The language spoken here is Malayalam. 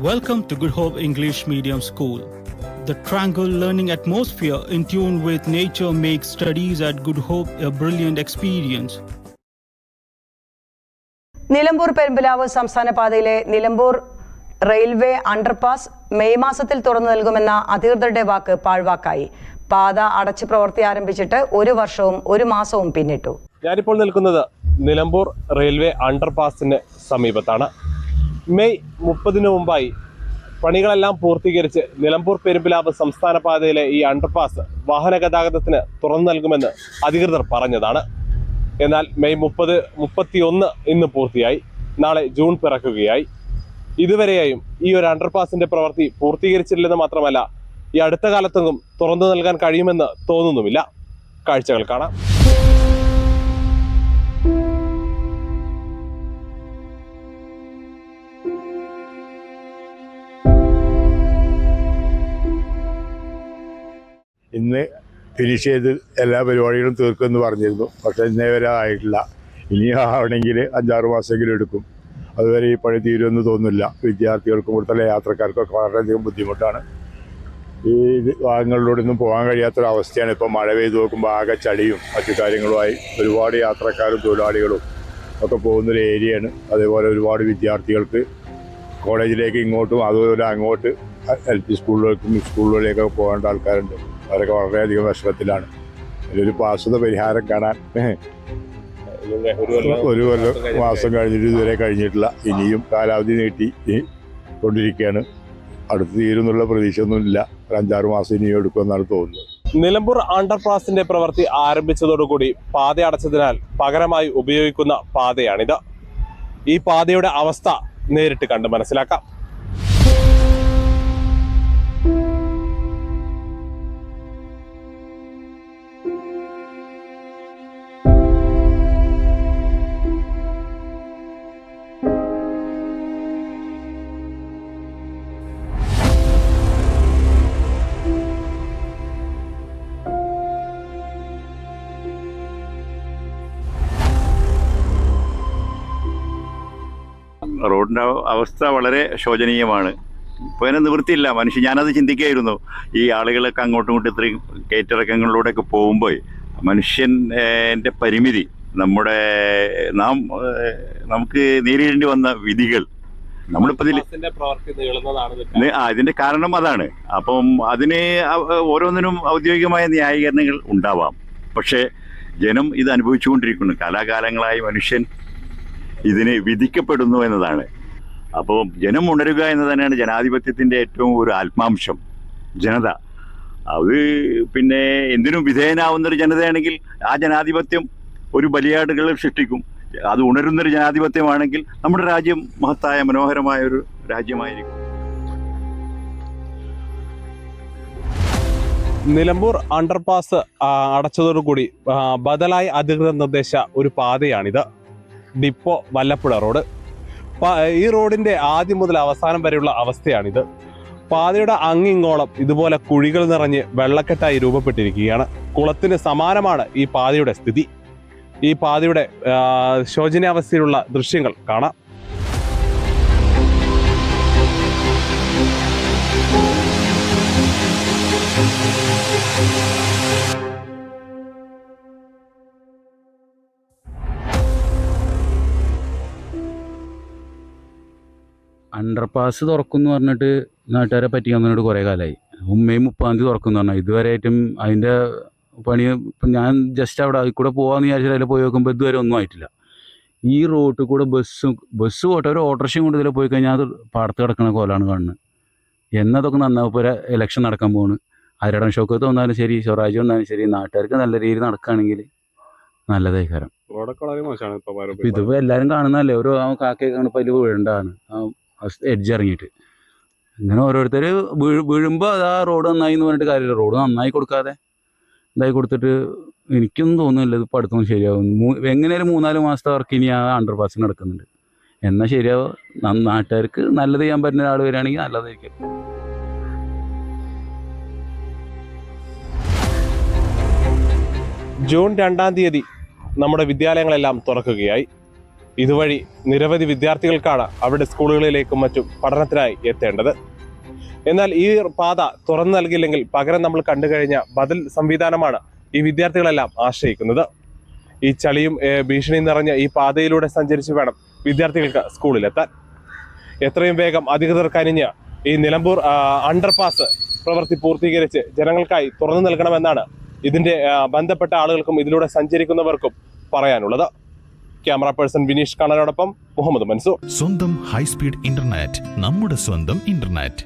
Welcome to Good Hope English Medium School. The tranquil learning atmosphere in tune with nature makes studies at Good Hope a brilliant experience. Nilambur Perumbalavu സംസ്ഥാന പാതയിലെ നിലമ്പൂർ റെയിൽവേ അണ്ടർപാസ് മെയ് മാസത്തിൽ തുറന്നു നൽകുമെന്ന അധികൃതരുടെ വാക്ക് പാഴ്വാക്കായി പാത അടച്ചു പ്രവൃത്തി ആരംഭിച്ചിട്ട് ഒരു വർഷവും ഒരു മാസവും പിന്നിട്ടു ഞാനിപ്പോൾ നിൽക്കുന്നത് നിലമ്പൂർ റെയിൽവേ അണ്ടർപാസിന് സമീപത്താണ് മെയ് മുപ്പതിന് മുമ്പായി പണികളെല്ലാം പൂർത്തീകരിച്ച് നിലമ്പൂർ പെരുമ്പിലാവ് സംസ്ഥാന പാതയിലെ ഈ അണ്ടർപാസ് വാഹന ഗതാഗതത്തിന് തുറന്നു നൽകുമെന്ന് അധികൃതർ പറഞ്ഞതാണ്. എന്നാൽ മെയ് മുപ്പത് മുപ്പത്തിയൊന്ന് ഇന്ന് പൂർത്തിയായി. നാളെ ജൂൺ പിറക്കുകയായി. ഇതുവരെയായും ഈ ഒരു അണ്ടർപാസിന്റെ പ്രവൃത്തി പൂർത്തീകരിച്ചിട്ടില്ലെന്ന് മാത്രമല്ല ഈ അടുത്ത കാലത്തെങ്കിലും തുറന്നു നൽകാൻ കഴിയുമെന്ന് തോന്നുന്നുമില്ല. കാഴ്ചകൾ കാണാം. ഇന്ന് ഫിനിഷ് ചെയ്ത് എല്ലാ പരിപാടികളും തീർക്കുമെന്ന് പറഞ്ഞിരുന്നു. പക്ഷേ ഇന്നേ വരെ ആയിട്ടില്ല. ഇനി ആവണമെങ്കിൽ അഞ്ചാറ് മാസമെങ്കിലും എടുക്കും. അതുവരെ ഈ പണി തീരുമെന്ന് തോന്നുന്നില്ല. വിദ്യാർത്ഥികൾക്കും ഇവിടുത്തെ യാത്രക്കാർക്കൊക്കെ വളരെയധികം ബുദ്ധിമുട്ടാണ്. ഈ ഭാഗങ്ങളിലൂടെ ഒന്നും പോകാൻ കഴിയാത്തൊരവസ്ഥയാണ്. ഇപ്പോൾ മഴ പെയ്ത് നോക്കുമ്പോൾ ആകെ ചളിയും മറ്റു കാര്യങ്ങളുമായി ഒരുപാട് യാത്രക്കാരും തൊഴിലാളികളും ഒക്കെ പോകുന്നൊരു ഏരിയയാണ്. അതേപോലെ ഒരുപാട് വിദ്യാർത്ഥികൾക്ക് കോളേജിലേക്ക് ഇങ്ങോട്ടും അതുപോലെ അങ്ങോട്ട് എൽ പി സ്കൂളുകൾക്കും സ്കൂളുകളിലേക്കൊക്കെ പോകേണ്ട ആൾക്കാരുണ്ട്. അവരൊക്കെ വളരെയധികം വിഷമത്തിലാണ്. ഒരു പാസ്വത പരിഹാരം കാണാൻ ഒരു കൊല്ലം മാസം കഴിഞ്ഞിട്ട് ഇതുവരെ കഴിഞ്ഞിട്ടില്ല. ഇനിയും കാലാവധി നീട്ടി കൊണ്ടിരിക്കുകയാണ്. അടുത്ത് തീരുന്നുള്ള പ്രതീക്ഷയൊന്നുമില്ല. ഒരു അഞ്ചാറ് മാസം ഇനിയും എടുക്കുമെന്നാണ് തോന്നുന്നത്. നിലമ്പൂർ അണ്ടർ അണ്ടർപാസിന്റെ പ്രവൃത്തി ആരംഭിച്ചതോടുകൂടി പാത അടച്ചതിനാൽ പകരമായി ഉപയോഗിക്കുന്ന പാതയാണിത്. ഈ പാതയുടെ അവസ്ഥ നേരിട്ട് കണ്ട് മനസ്സിലാക്കാം. റോഡിന്റെ അവ- അവസ്ഥ വളരെ ശോചനീയമാണ്. ഇപ്പോൾ അതിനെ നിവൃത്തിയില്ല. മനുഷ്യൻ ഞാനത് ചിന്തിക്കുകയായിരുന്നു. ഈ ആളുകളൊക്കെ അങ്ങോട്ടും ഇങ്ങോട്ടും ഇത്രയും കയറ്റിറക്കങ്ങളിലൂടെയൊക്കെ പോകുമ്പോൾ മനുഷ്യൻ എന്റെ പരിമിതി നമ്മുടെ നാം നമുക്ക് നേരിടേണ്ടി വന്ന വിധികൾ. നമ്മളിപ്പോൾ ഇതിൽ ആ ഇതിന്റെ കാരണം അതാണ്. അപ്പം അതിന് ഓരോന്നിനും ഔദ്യോഗികമായ ന്യായീകരണങ്ങൾ ഉണ്ടാവാം. പക്ഷേ ജനം ഇത് അനുഭവിച്ചുകൊണ്ടിരിക്കുന്നു. കാലാകാലങ്ങളായി മനുഷ്യൻ ഇതിന് വിധിക്കപ്പെടുന്നു എന്നതാണ്. അപ്പോൾ ജനം ഉണരുക എന്ന് തന്നെയാണ് ജനാധിപത്യത്തിന്റെ ഏറ്റവും ഒരു ആത്മാംശം ജനത. അത് പിന്നെ എന്തിനും വിധേയനാവുന്നൊരു ജനതയാണെങ്കിൽ ആ ജനാധിപത്യം ഒരു ബലിയാടുകൾ സൃഷ്ടിക്കും. അത് ഉണരുന്നൊരു ജനാധിപത്യമാണെങ്കിൽ നമ്മുടെ രാജ്യം മഹത്തായ മനോഹരമായ ഒരു രാജ്യമായിരിക്കും. നിലമ്പൂർ അണ്ടർപാസ് അടച്ചതോടുകൂടി ബദലായി അധികൃതർ നിർദ്ദേശ ഒരു പാതയാണിത്. Depot Vallappuzha road. ഈ റോഡിന്റെ ആദ്യം മുതൽ അവസാനം വരെയുള്ള അവസ്ഥയാണിത്. പാതയുടെ അങ്ങിങ്ങോളം ഇതുപോലെ കുഴികൾ നിറഞ്ഞ് വെള്ളക്കെട്ടായി രൂപപ്പെട്ടിരിക്കുകയാണ്. കുളത്തിന് സമാനമാണ് ഈ പാതയുടെ സ്ഥിതി. ഈ പാതയുടെ ശോചനീയാവസ്ഥയിലുള്ള ദൃശ്യങ്ങൾ കാണാം. അണ്ടർപാസ് തുറക്കും എന്ന് പറഞ്ഞിട്ട് നാട്ടുകാരെ പറ്റി വന്നിട്ട് കുറേ കാലമായി ഉമ്മയും മുപ്പതാം തീയതി തുറക്കും എന്ന് ഇതുവരെ ആയിട്ടും അതിന്റെ പണി ഇപ്പം ഞാൻ ജസ്റ്റ് അവിടെ അതിൽ കൂടെ പോകാമെന്ന് വിചാരിച്ചിട്ട് അതിൽ പോയി നോക്കുമ്പോൾ ഇതുവരെ ഒന്നും ആയിട്ടില്ല. ഈ റോട്ടിൽ കൂടെ ബസ്സും ബസ് പോട്ടെ ഒരു ഓട്ടോറിക്ഷയും കൊണ്ട് ഇതിൽ പോയി കഴിഞ്ഞാൽ അത് പാടത്ത് കിടക്കുന്ന കോലാണ് കാണുന്നത് എന്നതൊക്കെ നന്നാവും ഇപ്പോൾ ഒരു ഇലക്ഷൻ നടക്കാൻ പോകുന്നു ആരുടെ ഷോക്കത്ത് വന്നാലും ശരി സ്വരാജ് വന്നാലും ശരി നാട്ടുകാർക്ക് നല്ല രീതിയിൽ നടക്കുകയാണെങ്കിൽ നല്ലതായി കാരണം ഇതിപ്പോൾ എല്ലാവരും കാണുന്നതല്ലേ ഓരോ ആ കാക്കയൊക്കെ കാണുമ്പോൾ അതിൽ വീഴണ്ടാണ് ആ എഡ്ജ് ഇറങ്ങിയിട്ട്. ഇങ്ങനെ ഓരോരുത്തർ വീഴുമ്പോൾ അത് ആ റോഡ് നന്നായി എന്ന് പറഞ്ഞിട്ട് കാര്യമില്ല. റോഡ് നന്നായി കൊടുക്കാതെ ഇതായി കൊടുത്തിട്ട് എനിക്കൊന്നും തോന്നുന്നില്ല ഇത് പഠിത്തം ശരിയാവും. മൂ- എങ്ങനെയാലും മൂന്നാൽ മാസത്തെ വർക്ക് ഇനി ആ അണ്ടർ പാസ് നടക്കുന്നുണ്ട്. എന്നാൽ ശരിയാവും? നാട്ടുകാർക്ക് നല്ലത് ചെയ്യാൻ പറ്റുന്ന ഒരാൾ വരികയാണെങ്കിൽ നല്ലതായിരിക്കും. ജൂൺ രണ്ടാം തീയതി നമ്മുടെ വിദ്യാലയങ്ങളെല്ലാം തുറക്കുകയായി. ഇതുവഴി നിരവധി വിദ്യാർത്ഥികൾക്കാണ് അവിടെ സ്കൂളുകളിലേക്കും മറ്റും പഠനത്തിനായി എത്തേണ്ടത്. എന്നാൽ ഈ പാത തുറന്നു നൽകിയില്ലെങ്കിൽ പകരം നമ്മൾ കണ്ടു കഴിഞ്ഞ ബദൽ സംവിധാനമാണ് ഈ വിദ്യാർത്ഥികളെല്ലാം ആശ്രയിക്കുന്നത്. ഈ ചളിയും ഭീഷണിയും നിറഞ്ഞ ഈ പാതയിലൂടെ സഞ്ചരിച്ച് വേണം വിദ്യാർത്ഥികൾക്ക് സ്കൂളിലെത്താൻ. എത്രയും വേഗം അധികൃതർ കനിഞ്ഞ് ഈ നിലമ്പൂർ അണ്ടർപാസ് പ്രവൃത്തി പൂർത്തീകരിച്ച് ജനങ്ങൾക്കായി തുറന്നു നൽകണമെന്നാണ് ഇതിന്റെ ബന്ധപ്പെട്ട ആളുകൾക്കും ഇതിലൂടെ സഞ്ചരിക്കുന്നവർക്കും പറയാനുള്ളത്. ക്യാമറ പേഴ്സൺ വിനീഷ് കണ്ണനോടൊപ്പം മുഹമ്മദ് മൻസൂർ. സ്വന്തം ഹൈസ്പീഡ് ഇന്റർനെറ്റ് നമ്മുടെ സ്വന്തം ഇന്റർനെറ്റ്.